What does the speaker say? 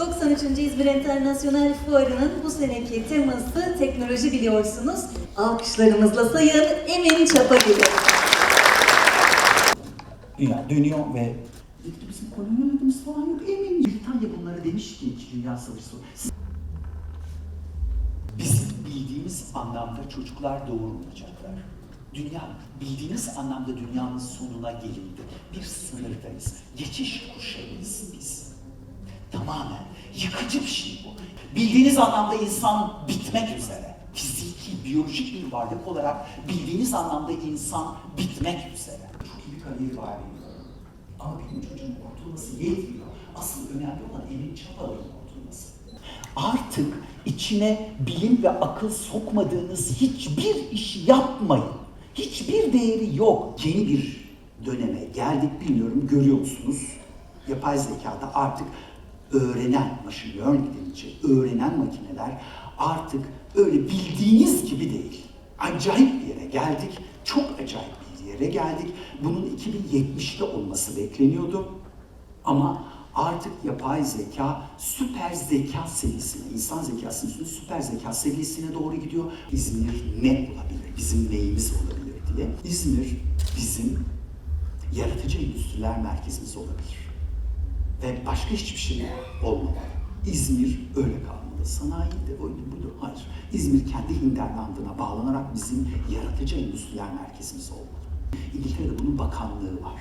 93. İzmir Enternasyonel Fuarı'nın bu seneki teması teknoloji biliyorsunuz. Alkışlarımızla sayın Emin Çapagili. Dünya dönüyor ve dedi ki bizim kolonyalarımız falan yok emin. Britanya bunlara demiş ki iki dünya savaşı sonu. siz- Bizim bildiğimiz anlamda çocuklar doğurmayacaklar. Dünya, bildiğiniz anlamda dünyanın sonuna gelindi. Bir sınırdayız. Geçiş kuşağıyız. Tamamen yıkıcı bir şey bu. Bildiğiniz anlamda insan bitmek üzere. Fiziki, biyolojik bir varlık olarak bildiğiniz anlamda insan bitmek üzere. Çok iyi bir kariyeri var benim. Ama benim çocuğumun kurtulması yetmiyor. Asıl önemli olan Emin Çapalı'nın kurtulması. Artık içine bilim ve akıl sokmadığınız hiçbir iş yapmayın. Hiçbir değeri yok. Yeni bir döneme geldik bilmiyorum görüyor musunuz? Yapay zekada artık öğrenen, machine learning denilecek, öğrenen makineler artık öyle bildiğiniz gibi değil. Acayip bir yere geldik. Çok acayip bir yere geldik. Bunun 2070'te olması bekleniyordu. Ama artık yapay zeka süper zeka seviyesine, insan zekasının üstünde süper zeka seviyesine doğru gidiyor. İzmir ne olabilir, bizim neyimiz olabilir diye. İzmir bizim yaratıcı endüstriler merkezimiz olabilir. Ve başka hiçbir şey olmamalı. İzmir öyle kalmalı. Sanayi de oydu buydu. Hayır. İzmir kendi hinterlandına bağlanarak bizim yaratıcı endüstriler merkezimiz olmalı. İngiltere'de bunun bakanlığı var.